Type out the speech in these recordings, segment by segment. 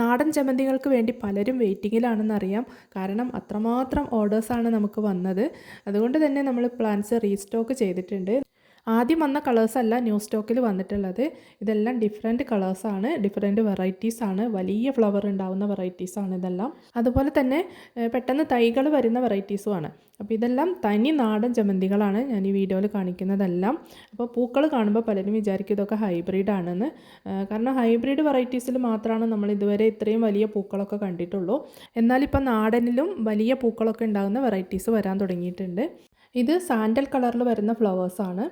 നാടൻ ചമ്മന്തികൾക്ക് വേണ്ടി പലരും വെയിറ്റിങ്ങിലാണെന്നറിയാം. കാരണം അത്രമാത്രം ഓർഡേഴ്സാണ് നമുക്ക് വന്നത്. അതുകൊണ്ട് തന്നെ നമ്മൾ പ്ലാൻസ് റീസ്റ്റോക്ക് ചെയ്തിട്ടുണ്ട്. ആദ്യം വന്ന കളേഴ്സ് അല്ല ന്യൂ സ്റ്റോക്കിൽ വന്നിട്ടുള്ളത്. ഇതെല്ലാം ഡിഫറെന്റ് കളേഴ്സാണ് ഡിഫറെന്റ് വെറൈറ്റീസ് ആണ്. വലിയ ഫ്ലവർ ഉണ്ടാവുന്ന ആണ് ഇതെല്ലാം. അതുപോലെ തന്നെ പെട്ടെന്ന് തൈകൾ വരുന്ന വെറൈറ്റീസും ആണ്. അപ്പോൾ ഇതെല്ലാം തനി നാടൻ ജമന്തികളാണ് ഞാൻ ഈ വീഡിയോയിൽ കാണിക്കുന്നതെല്ലാം. അപ്പോൾ പൂക്കൾ കാണുമ്പോൾ പലരും വിചാരിക്കും ഇതൊക്കെ ഹൈബ്രിഡ് ആണെന്ന്. കാരണം ഹൈബ്രിഡ് വെറൈറ്റീസിൽ മാത്രമാണ് നമ്മൾ ഇതുവരെ ഇത്രയും വലിയ പൂക്കളൊക്കെ കണ്ടിട്ടുള്ളൂ. എന്നാലിപ്പോൾ നാടനിലും വലിയ പൂക്കളൊക്കെ ഉണ്ടാകുന്ന വെറൈറ്റീസ് വരാൻ തുടങ്ങിയിട്ടുണ്ട്. ഇത് സാൻഡൽ കളറിൽ വരുന്ന ഫ്ലവേഴ്സാണ്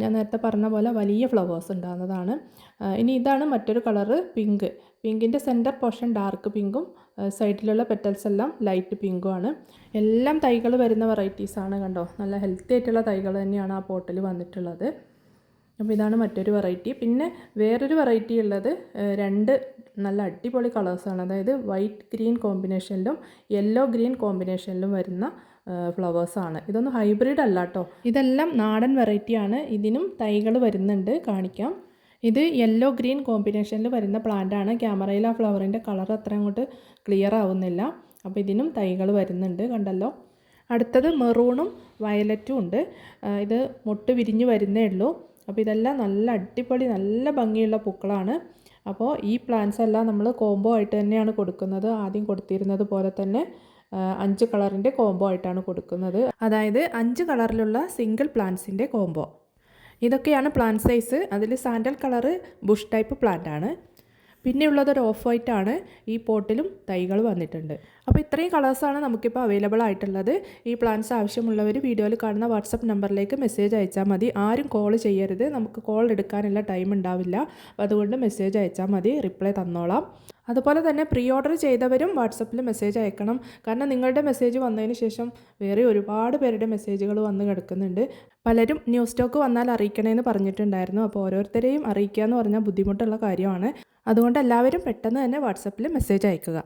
ഞാൻ നേരത്തെ പറഞ്ഞ പോലെ വലിയ ഫ്ലവേഴ്സ് ഉണ്ടാകുന്നതാണ്. ഇനി ഇതാണ് മറ്റൊരു കളറ് പിങ്ക് പിങ്കിന്റെ സെന്റർ പോർഷൻ ഡാർക്ക് പിങ്കും സൈഡിലുള്ള പെറ്റൽസ് എല്ലാം ലൈറ്റ് പിങ്കും ആണ്. എല്ലാം തൈകൾ വരുന്ന വെറൈറ്റീസാണ് കണ്ടോ? നല്ല ഹെൽത്തി ആയിട്ടുള്ള തൈകൾ തന്നെയാണ് ആ പോട്ടിൽ വന്നിട്ടുള്ളത്. അപ്പോൾ ഇതാണ് മറ്റൊരു വെറൈറ്റി പിന്നെ വേറൊരു വെറൈറ്റി ഉള്ളത് രണ്ട് നല്ല അടിപൊളി കളേഴ്സാണ് അതായത് വൈറ്റ് ഗ്രീൻ കോമ്പിനേഷനിലും യെല്ലോ ഗ്രീൻ കോമ്പിനേഷനിലും വരുന്ന ഫ്ലവേഴ്സാണ് ഇതൊന്നും ഹൈബ്രിഡ് അല്ല കേട്ടോ ഇതെല്ലാം നാടൻ വെറൈറ്റിയാണ് ഇതിനും തൈകൾ വരുന്നുണ്ട് കാണിക്കാം. ഇത് യെല്ലോ ഗ്രീൻ കോമ്പിനേഷനിൽ വരുന്ന പ്ലാന്റാണ് ക്യാമറയിൽ ആ ഫ്ലവറിന്റെ കളർ അത്ര അങ്ങോട്ട് ക്ലിയർ ആവുന്നില്ല. അപ്പോൾ ഇതിനും തൈകൾ വരുന്നുണ്ട് കണ്ടല്ലോ. അടുത്തത് മെറൂണും വയലറ്റും ഉണ്ട്. ഇത് മുട്ട് വിരിഞ്ഞ് വരുന്നേ ഉള്ളൂ. അപ്പോൾ ഇതെല്ലാം നല്ല അടിപൊളി നല്ല ഭംഗിയുള്ള പൂക്കളാണ്. അപ്പോൾ ഈ പ്ലാന്റ്സ് എല്ലാം നമ്മൾ കോംബോ ആയിട്ട് തന്നെയാണ് കൊടുക്കുന്നത്. ആദ്യം കൊടുത്തിരുന്നത് പോലെ തന്നെ അഞ്ച് കളറിന്റെ കോംബോ ആയിട്ടാണ് കൊടുക്കുന്നത്. അതായത് അഞ്ച് കളറിലുള്ള സിംഗിൾ പ്ലാന്റ്സിന്റെ കോംബോ ഇതൊക്കെയാണ് പ്ലാന്റ് സൈസ് അതിൽ sandal colour bush type plant ആണ്. പിന്നെ ഒരു ഓഫ് വൈറ്റ് ആണ്. ഈ പോട്ടിലും തൈകൾ വന്നിട്ടുണ്ട്. അപ്പോൾ ഇത്രയും കളേഴ്സാണ് നമുക്കിപ്പോൾ അവൈലബിൾ ആയിട്ടുള്ളത്. ഈ പ്ലാന്റ്സ് ആവശ്യമുള്ളവർ വീഡിയോയിൽ കാണുന്ന വാട്സപ്പ് നമ്പറിലേക്ക് മെസ്സേജ് അയച്ചാൽ മതി. ആരും കോൾ ചെയ്യരുത്. നമുക്ക് കോൾ എടുക്കാനുള്ള ടൈം ഉണ്ടാവില്ല. അതുകൊണ്ട് മെസ്സേജ് അയച്ചാൽ മതി. റിപ്ലൈ തന്നോളാം. അതുപോലെ തന്നെ പ്രീ ഓർഡർ ചെയ്തവരും വാട്സപ്പിൽ മെസ്സേജ് അയക്കണം. കാരണം നിങ്ങളുടെ മെസ്സേജ് വന്നതിന് ശേഷം വേറെ ഒരുപാട് പേരുടെ മെസ്സേജുകൾ വന്ന് കിടക്കുന്നുണ്ട്. പലരും ന്യൂ സ്റ്റോക്ക് വന്നാൽ അറിയിക്കണമെന്ന് പറഞ്ഞിട്ടുണ്ടായിരുന്നു. അപ്പോൾ ഓരോരുത്തരെയും അറിയിക്കുക എന്ന് പറഞ്ഞാൽ ബുദ്ധിമുട്ടുള്ള കാര്യമാണ്. അതുകൊണ്ട് എല്ലാവരും പെട്ടെന്ന് തന്നെ വാട്സപ്പിൽ മെസ്സേജ് അയക്കുക.